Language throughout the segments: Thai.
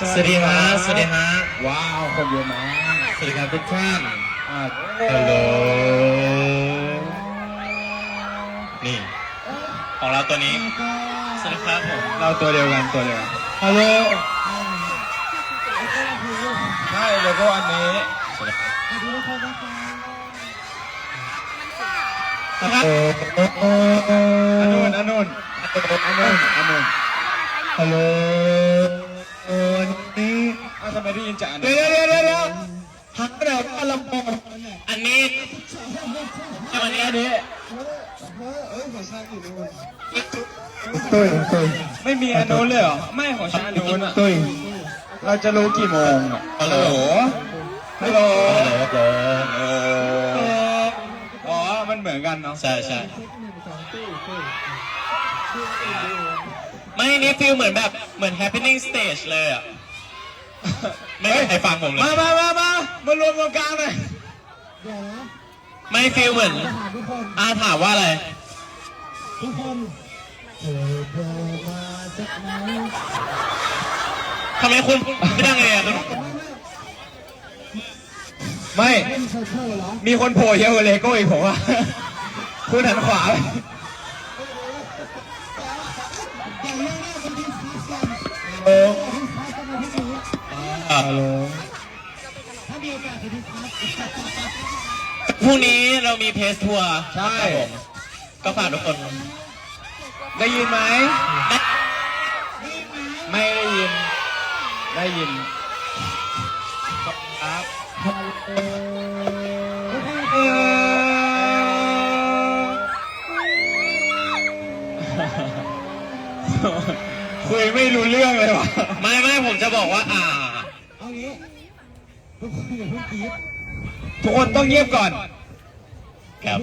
สวัสดีฮะสวัสดีฮะว้าวคนเยอะมากสวัสดีครับทุกท่านอ่าฮัลโหลนี่ ของเราตัวนี้สวัสดีครับผมเราตัวเดียวกันตัวเดียวกันฮัลโหลใช่โลโก้อันนี้สวัสดีครับอันนู้นอันนู้นอันนู้นอันนู้นฮัลโหลนี่อ้าวทำ ไมได้ยินจากอันเดี๋นี้ยวเดี๋ยวเดี๋ยวเดี๋ยวหักไปไหนว่าลำโพงอันนี้อันนี้อันนี้ตุ้ยตุ้ยไม่มีอันนู้นเลยเหรอ ไม่ของฉันอันนู้นอะตุ้ยเราจะรู้กี่โมงอะฮัลโหลฮัลโหลฮัลโหลฮัลโหลอ๋อ มันเหมือนกันเนาะ ใช่ใช่ไม่นี่ฟิลเหมือนแบบ เหมือน happening stage เลยอะ ไม่มีใครฟังผมเลย มามามามา มารวมตรงกลางหน่อยไม่ฟิลเหมือนอาถามว่าอะไรทำไมคุณไม่ดังเลยอะไม่มีคนโผล่เยอะกว่าเลโก้อีกผมว่า คุณหันขวาไปโอ้ อะพรุ่งนี้เรามีเพสทัวร์ใช่ ครับผมก็ฝากทุกคน ได้ยินไหมได้ไม่ได้ยิน ได้ยินครับคุยไม่รู้เรื่องเลยวะ ไม่ไม่ผมจะบอกว่าอ่า ทุกคนต้องเงียบก่อน ครับ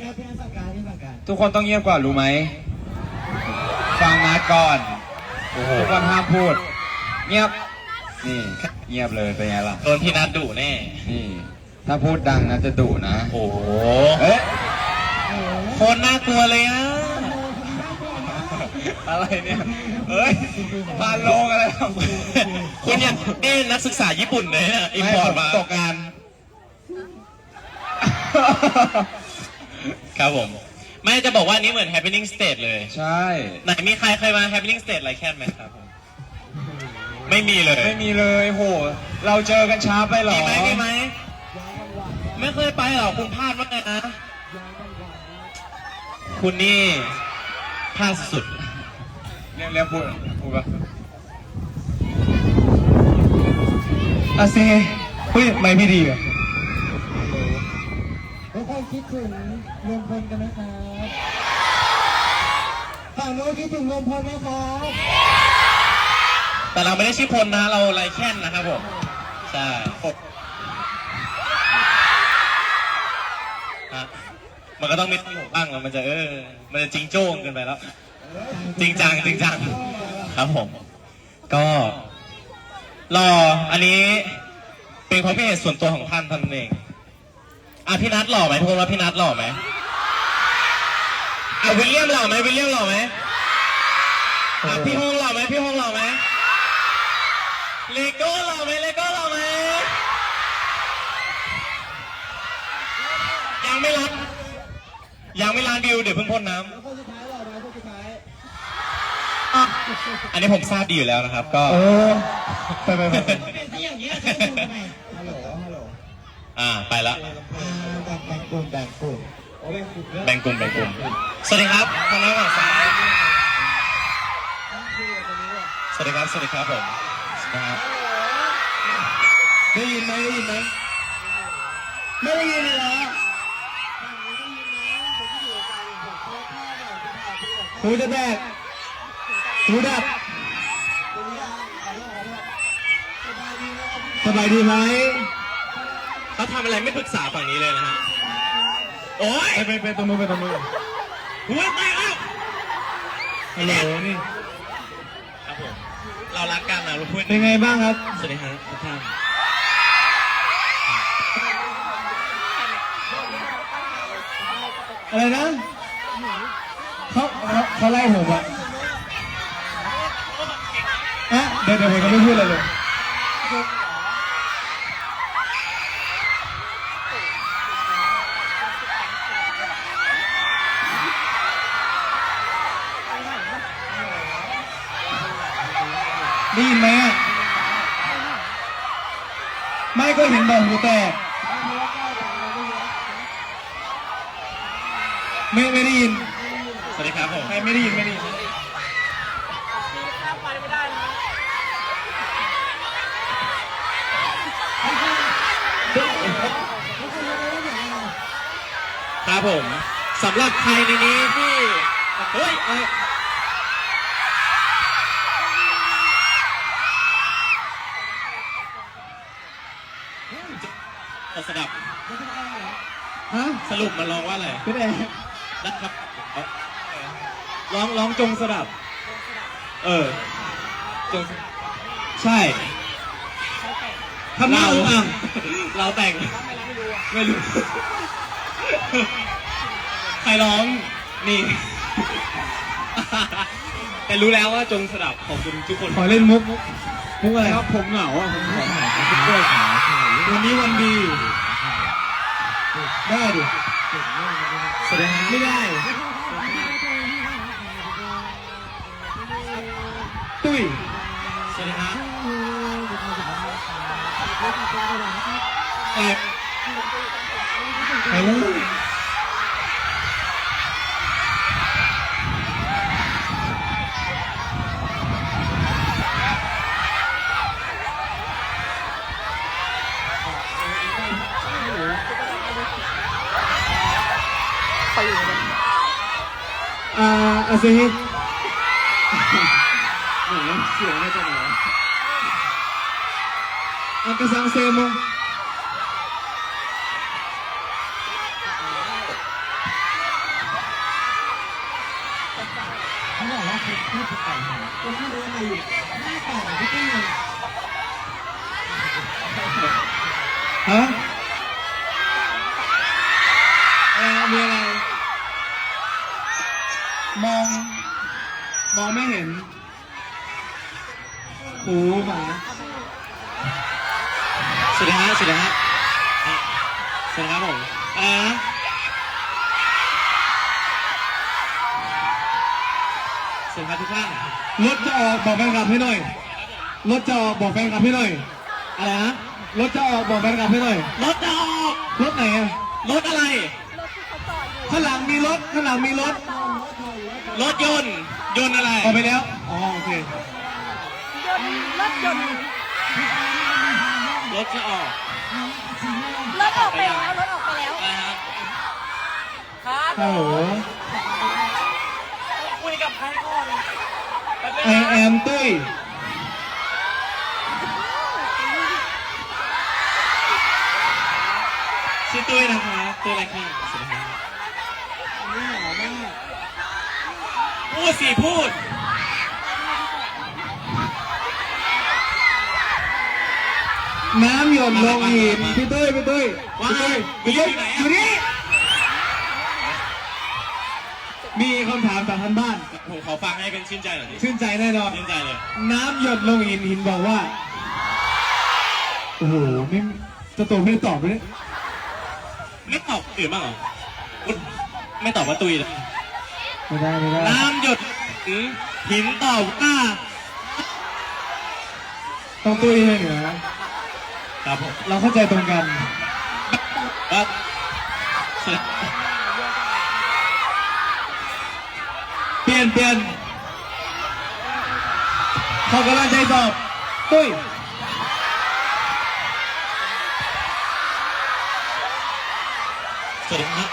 ทุกคนต้องเงียบก่อนรู้ไหม ฟังนัดก่อน โอ้โหทุกคนห้ามพูด เงียบ นี่เงียบเลยเป็นไงล่ะ โดนพี่นัทดุแน่ นี่ ถ้าพูดดังนะจะดุนะ โอ้โห เอ๊ะ โคตรน่ากลัวเลยอะ อะไรเนี่ยเอ้ยพานโลงอะไรครับคุณยังนี่นักศึกษาญี่ปุ่นเลยเนี่ยอิมพอร์ตมา ตกงาน ครับผม ไม่จะบอกว่าอันนี้เหมือน happening stage เลย ใช่ ไหนมีใครเคยมา happening stage ไรแค่ไหมครับผม ไม่มีเลย ไม่มีเลยโห เราเจอกันช้าไปเหรอมีไหมมีไหม ไม่เคยไปหรอ คุณพลาดมากเลยนะ คุณนี่พลาดสุด เรียกเรียกพูดพูดปะอาเซเฮ้ยไม่พี่ดีอะทุกคนคิดถึงรวมพลกันไหมครับฝั่งโน้นคิดถึงรวมพลไหมครับแต่เราไม่ได้ชื่อพลนะเราไรแค่นนะครับผมใช่ฮะมันก็ต้องมีที่หกบ้างอะมันจะเออ มันจะจริงโจ้งเกินไปแล้ว จริงจังจริงจังครับผม ก็รออันนี้เป็นความคิดเห็นส่วนตัวของท่านท่านเองอะพี่นัทหล่อไหมทุกคนว่าพี่นัทหล่อไหมอะวิลเลียมหล่อไหมวิลเลียมหล่อไหมอะพี่ฮงหล่อไหมพี่ฮงหล่อไหมเลโก้หล่อไหมเลโก้หล่อไหมยังไม่รันยังไม่รันดิวเดี๋ยวเพิ่งพ่นน้ำ อันนี้ผมทราบดีอยู่แล้วนะครับ ก็เออไปไปไปไปเป็นที่อย่างนี้ยจะให้ดูทำไมฮัลโหลฮัลโหลอ่าไปละอ่าแบ่งแบ่งกลุ่มแบ่งกลุ่มโอ้แบ่งกลุ่มเยอะแบ่งกลุ่มแบ่งกลุ่มสวัสดีครับทางด้านฝั่งซ้ายสวัสดีครับสวัสดีครับผมนะครับได้ยินไหมได้ยินไหมไม่ได้ยินเลยเหรอหูจะแตก หูดับสบายดีไหมเขาทำอะไรไม่ปรึกษาฝั่งนี้เลยนะฮะ โอ้ยไปไปไปตรงนู้นไปตรงนู้นหัวแตกแล้วฮัลโหลนี่ครับผมเรารักกันนะเราพูดเป็นไงบ้างครับ สวัสดีครับทุกท่านอะไรนะเขาเขาเขาไล่ผมอะอะ เดี๋ยวเดี๋ยวผมจะไม่พูดอะไรเลยได้ยินไหมอะไม่ก็เห็นบอกหูแตกไม่ไม่ได้ยิน สวัสดีครับผมใครไม่ได้ยินไม่ได้ยิน ครับผมสำหรับใครในนี้ที่เฮ้ยเอ้ยเอาสดับฮะสรุปมันร้องว่าอะไรเป็นแอร์นะครับเอาร้องร้องจงสดับ เออจงใช่ทำหน้าเราอึ่งอ่างเราแต่ง ไม่รู้ ใครร้องนี่ แต่รู้แล้วว่าจงสดับขอบคุณทุกคนขอเล่นมุกมุกอะไรครับผมเหงาอะผมขอถ่ายกับพี่กล้วยขาวันนี้วันดี ได้ดิแสดงไม่ได้ ตุ้ยสวัสดีครับเอ่อไปเลย อ่าอาซิฮิไหนเสียงมาจากไหนอากาซังเซโมเหูหมาสวัสดีฮะสวัสดีฮะอะสวัสดีครับผมอะไรนะสวัสดีครับทุกท่านรถจะออกบอกแฟนคลับให้หน่อยรถจะออกบอกแฟนคลับให้หน่อยอะไรฮะรถจะออกบอกแฟนคลับให้หน่อยรถจะออกรถไหนอะรถอะไรข้างหลังมีรถข้างหลังมีรถรถยนต์ยนต์อะไรออกไปแล้วอ๋อโอเค รถยนต์รถจะออกรถออกไปแล้วรถออกไปแล้วอะไรฮะครับโอ้โหคุยกับใครก่อน I am ตุ้ยชื่อตุ้ยนะครับตุ้ยอะไรครับสวัสดีครับพูดสิพูด น้ำหยดลงหินพี่ตุ้ยพี่ตุ้ยว่าพี่ตุ้ยไงพี่ตุ้ยอยู่ไหนอะอยู่นี่มีคำถามจากทางบ้าน ผมขอฟังให้เป็นชื่นใจหน่อยดิชื่นใจแน่นอนชื่นใจเลย น้ำหยดลงหินหินบอกว่า โอ้โหไม่เจะตัวไม่ได้ตอบเลยไม่ตอบอื่นบ้างเหรออุ๊ยไม่ตอบว่าตุยเลยไม่ได้ไม่ได้น้ำหยดหืมหินตอบว่าต้องตุ้ยให้เหนือ ครับผมเราเข้าใจตรงกันครับสวัสดีเปลี่ยนเปลี่ยนขอกำลังใจตอบตุ้ยสวัสดีครับ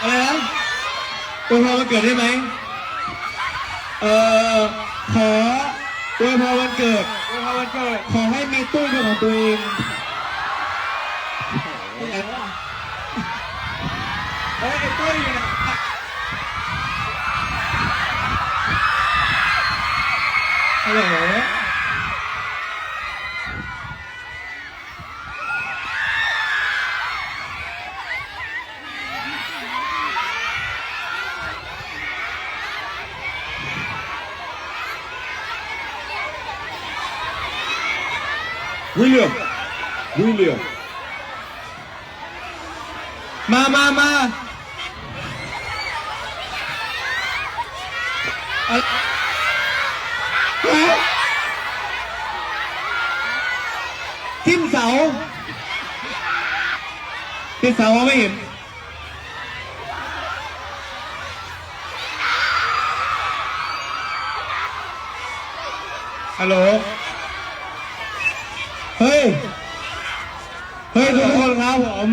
อะไรนะอวยพรวันเกิดได้ไหมเอ่อขออ วยพรวันเกิดอวยพรวันเกิด ขอให้มีตู้เป็นของตัวเองเฮ้ยไอ้ตุ้ยอยู่ไหนฮัลโหลวิลเลียม วิลเลียมมามามาอะเฮ้ยทิมเสาทิมเสามองไม่เห็นฮัลโหล เฮ้ย เฮ้ยทุกคนครับผม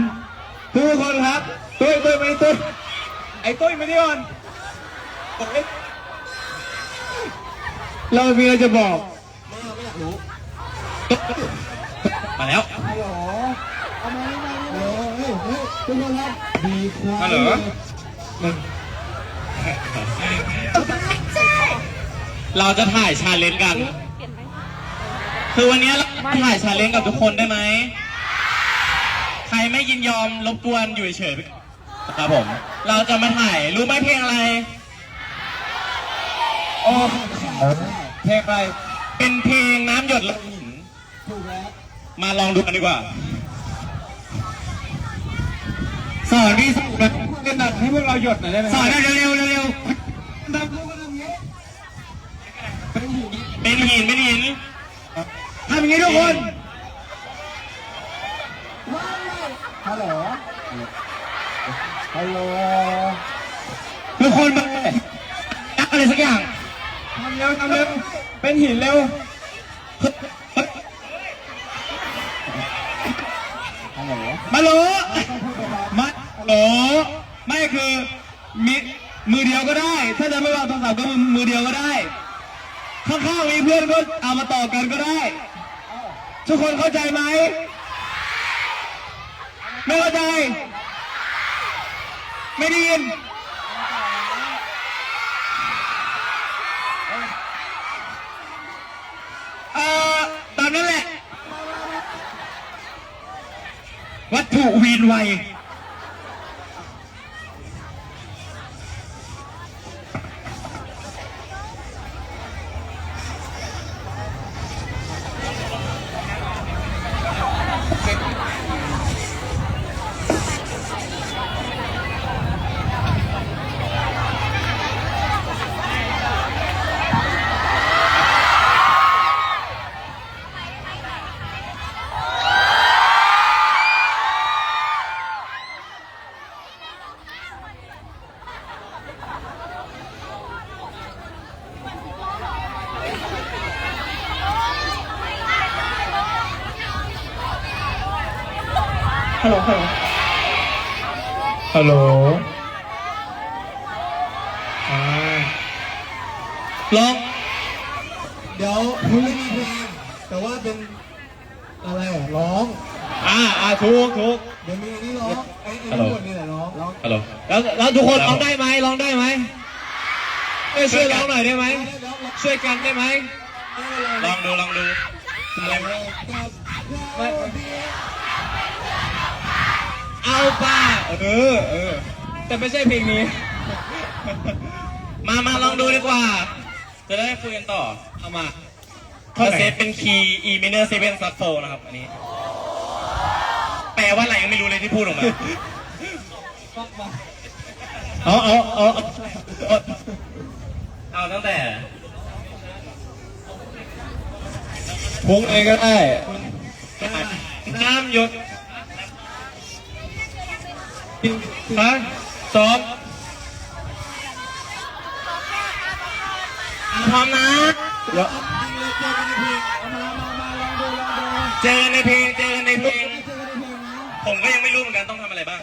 ทุกคนครับตุ้ยตุ้ยมานี่ตุ้ยไอ้ ตุ้ยมานี่ก่อนเรามีอะไรจะบอกมาแล้วฮัลโหลเอามานี่มานี่มาเฮ้ยเฮ้ยทุกคนครับดีควายฮัลโหล เราจะถ่ายชาเลนจ์กัน คือวันนี้เราถ่ายชาเลนจ์กับทุกคนได้ไหม ใครไม่ยินยอมรบกวนอยู่เฉยๆไปก่อนครับผม เราจะมาถ่ายรู้ไหมเพลงอะไร โอ้เพลงอะไร เป็นเพลงน้ำหยดลงหินถูกแล้วมาลองดูกันดีกว่า สอนพี่สอนแบบกระดัดให้พวกเราหยดหน่อยได้ไหมสอนได้เร็วๆเร็วทำพวกเราทำอย่างนี้ๆเป็นหินเป็นหินทำอย่างนี้ทุกคนฮัลโหล ฮัลโหลทุกคนมาอะไรสักอย่างทำเร็วทำเร็ว เป็นหินเร็วฮัลโหลมาโหลมาโหลไม่คือมีมือเดียวก็ได้ ถ้าจะไม่วางโทรศัพท์ก็มือมือเดียวก็ได้ ข้างๆมีเพื่อนก็เอามาต่อกันก็ได้ ทุกคนเข้าใจไหมไม่เข้าใจ ไม่ได้ยินเอ่อตามนั้นแหละ วัตถุวีนไว ร้องได้ไหมร้องได้ไหมช่วยช่วยร้องหน่อยได้ไหมช่วยกันได้ไหมลองดูลองดูอะไรวะไม่เอาป่ะเออเออแต่ไม่ใช่เพลงนี้ มามาลองดูดีกว่า จะได้คุยกันต่อ เอามาถ้าเซฟเป็นคีย์ E minor 7 sub 4นะครับ อันนี้ แปลว่าอะไรยังไม่รู้เลยที่พูดออกมา เอาเอาเอาเอาเอาตั้งแต่พุงเองก็ได้ น้ำหยดฮะสองพร้อมนะเจอในเพลงเจอในเพลงเจอในเพลง ผมก็ยังไม่รู้เหมือนกันต้องทำอะไรบ้าง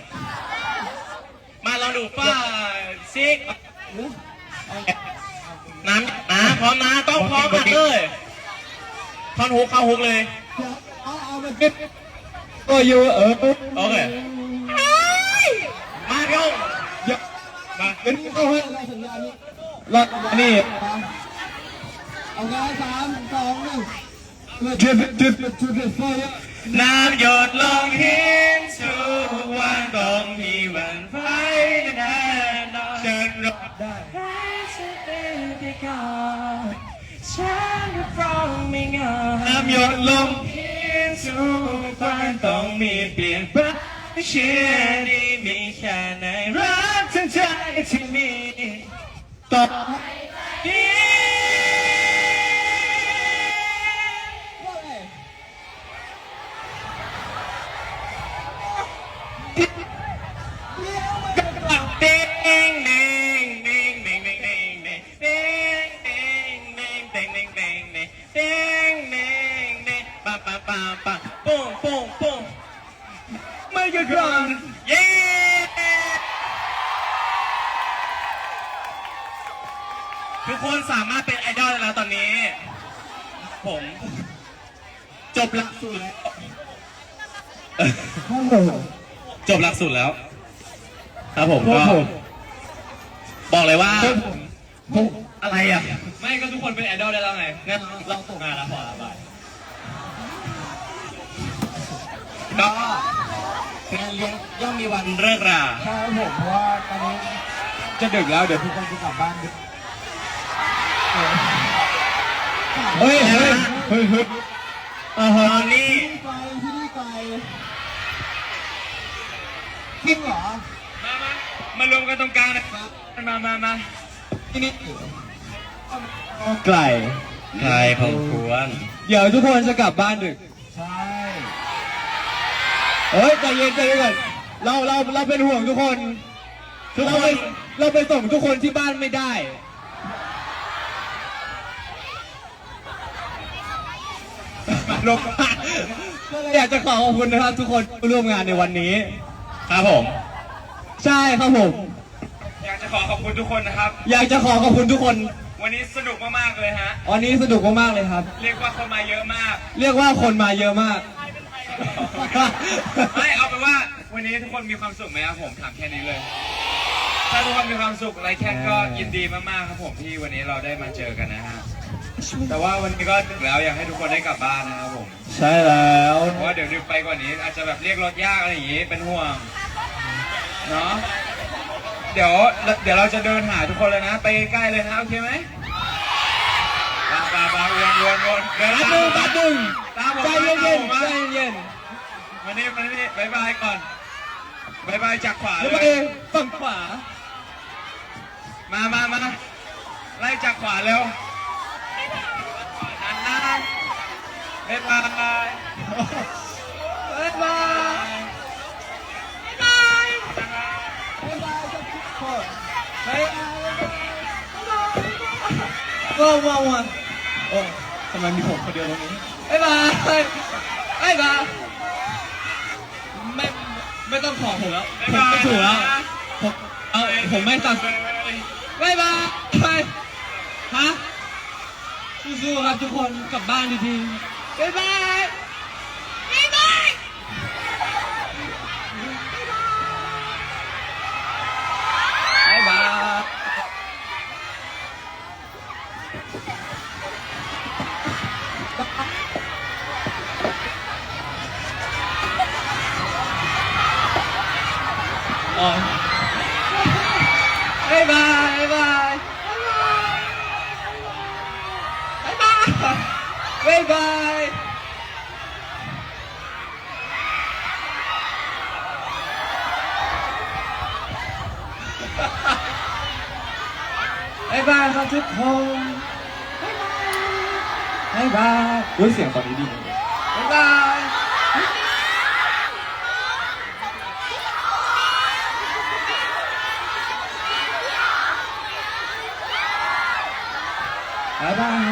มาลองดูป้าซิกน้ำนะพร้อมนะต้องพร้อมกันเลยท่อนฮุกเข้าฮุกเลยเดี๋ยวเอาเอามาก็อยู่เออโอเคมาพี่องอย่ามาเป็นเอาให้เราสัญญานี้แล้วนี่เอาได้สามสองหนึ่งจุดจุดจุดเด็ดไฟอะ น้ำหยดลงหินทุกวันต้องมีวันไฟแน่นอนเดินรถได้น้ำหยดลงหินทุกวันต้องมีเปลี่ยนแปลงเชื่อดีมีแค่ไหนรักทั้งใจที่มีต่อนี้ สามารถเป็นไอดอลได้แล้วตอนนี้ ผม จบหลักสูตรแล้วจบหลักสูตรแล้ว ครับผมก็บอกเลยว่า อะไรอะ ไม่ก็ทุกคนเป็นไอดอลได้แล้วไงงั้นเราตกงานแล้วพอละบายก็งานเลี้ยงย่อมมีวันเลิกรา ใช่ครับผมเพราะว่าตอนนี้จะดึกแล้วเดี๋ยวทุกคนจะกลับบ้านดึก เฮ้ยเฮ้ยเฮ้ยเฮ้ยตอนนี้ที่ไกลที่นี่ไกลจริงเหรอ มามามารวมกันตรงกลางนะครับ มามามาที่นี่ไกลใครพงควรเดี๋ยวทุกคนจะกลับบ้านดึก ใช่ เฮ้ยใจเย็นใจเย็นก่อนเราเราเราเป็นห่วงทุกคนทุกคนเราไปส่งทุกคนที่บ้านไม่ได้ ลงมาอยากจะขอขอบคุณนะครับ ทุกคนที่ร่วมงานในวันนี้ ครับผม ใช่ครับผม อยากจะขอขอบคุณทุกคนนะครับ อยากจะขอขอบคุณทุกคน วันนี้สนุกมากๆเลยฮะ วันนี้สนุกมากๆเลยครับ เรียกว่าคนมาเยอะมากเรียกว่าคนมาเยอะมาก ไม่เอาเป็นว่า วันนี้ทุกคนมีความสุขไหมครับผมถามแค่นี้เลย ถ้าทุกคนมีความสุขอะไรแค่ก็ยินดีมากๆครับผมที่วันนี้เราได้มาเจอกันนะฮะ แต่ว่าวันนี้ก็ดึกแล้วอยากให้ทุกคนได้กลับบ้านนะครับผม ใช่แล้ว เพราะว่าเดี๋ยวดึกไปกว่านี้ อาจจะแบบเรียกรถยากอะไรอย่างงี้เป็นห่วงเนาะเดี๋ยวเดี๋ยวเราจะเดินหาทุกคนเลยนะ ไปใกล้เลยนะโอเคไหมปาปาปาวนวนวนเดินแป๊บตามนึงแป๊บนึงตามผมใจมาเย็นตามผมๆมาใจเย็นมานี่มานี่บายบายก่อนบายบายจากขวาๆเลแล้วไปยฝั่งขวา มามามาไล่จากขวาเร็วนั่นนะ บ๊ายบายบ๊ายบายเฮ้ยว้าวว้าวว้าวโอ้ทำไมมีผมคนเดียวตรงนี้บ๊ายบายบ๊ายบายไม่ไม่ต้องขอผมแล้วผมไม่ถูกแล้วผมเอาผมไม่ตัดบ๊ายบายไปฮะสู้ๆครับทุกคนกลับบ้านดีๆ Bye bye. Bye bye. Bye bye. Ờ. Bye bye, bye bye. Bye bye. Bye bye. bye. ครับทุกคนบ๊ายบายบ๊วยบายเฮ้ยเสียงตอนนี้ดีจังเลยบ๊ายบายบ๊ายบาย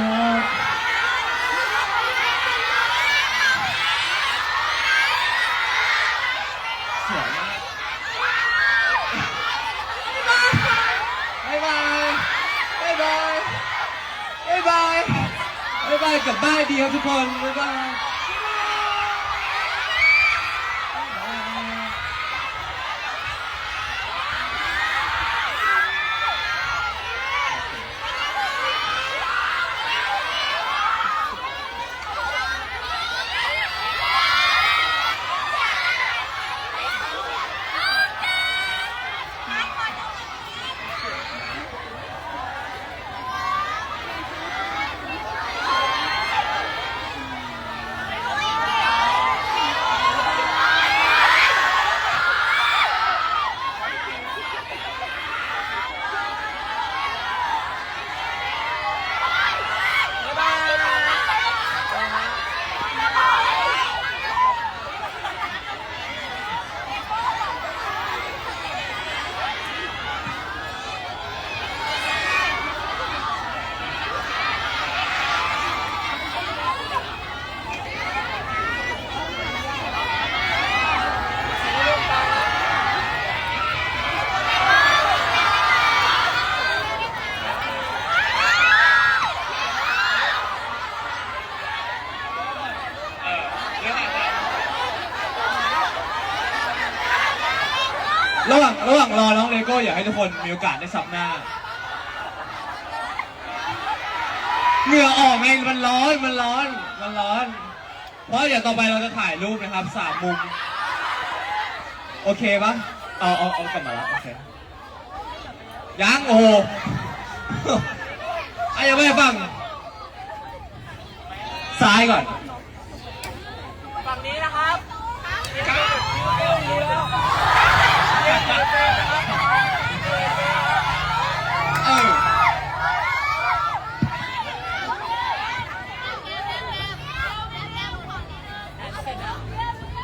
กลับบ้านดีครับทุกคนบ๊ายบาย คนมีโอกาสได้สับหน้า เหงื่อออกไงมันร้อนมันร้อนมันร้อน เพราะเดี๋ยวต่อไปเราจะถ่ายรูปนะครับสามมุม โอเคปะเอาเอาเอากลับมาแล้วโอเคยังโอ้โหอะยังไม่ฟังซ้ายก่อน ฝั่งนี้นะครับดูแล้ว เออ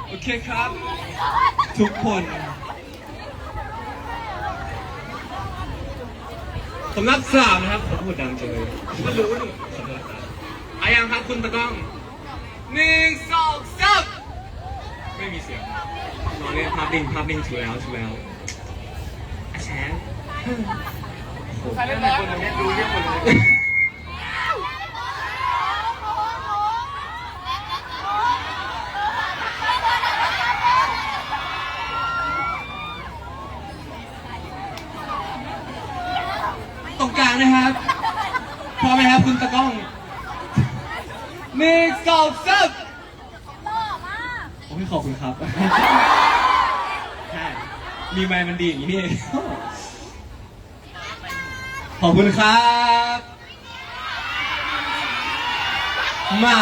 โอ เคครับ ทุกคน ผมนับสามนะครับผมพูดดังจังเลยไม่รู้นี่ขอโทษครับอายังครับคุณตะกล้องหนึ่งสองสามไม่มีเสียงรอเล่นภาพนิ่งภาพนิ่งถูกแล้วถูกแล้วอาแชนใครเล่นแล้วดูเรียกหมดเลย ตรงกลางนะครับ พร้อ มไหมครับคุณตะกล้องหนึ่งสองสามโอ้ยขอบคุณครับใช่มีไมค์มันดีอย่างนี้นี่เองขอบคุณครับ มา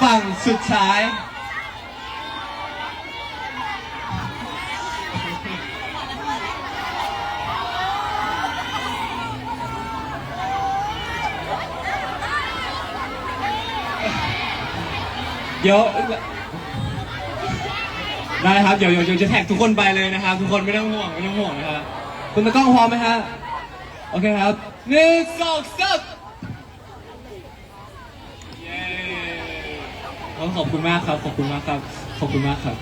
ฝั่งสุดท้าย เดี๋ยวได้ครับเดี๋ยวเดี๋ยวเดี๋ยวจะแท็กทุกคนไปเลยนะครับ ทุกคนไม่ต้องห่วงไม่ต้องห่วงนะครับคุณตะกล้องพร้อมไหมฮะโอเคครับหนึ่งสองสามเย้ต้องขอบคุณมากครับ ขอบคุณมากครับ ขอบคุณมากครับ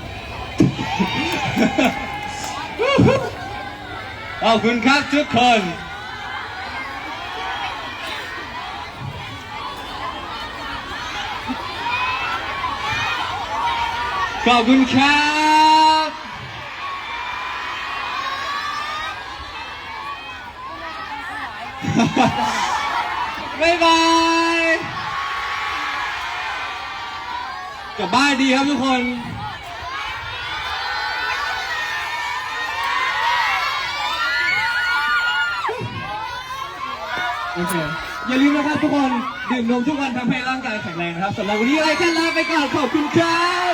ขอบคุณครับทุกคน ขอบคุณครับบ๊ายบายกลับบ้านดีครับทุกคน โอเค อย่าลืมนะครับทุกคน ดื่มนมทุกวันทำให้ร่างกายแข็งแรงนะครับสำหรับวันนี้อะไรแค่ลาไปก่อนขอบคุณครับ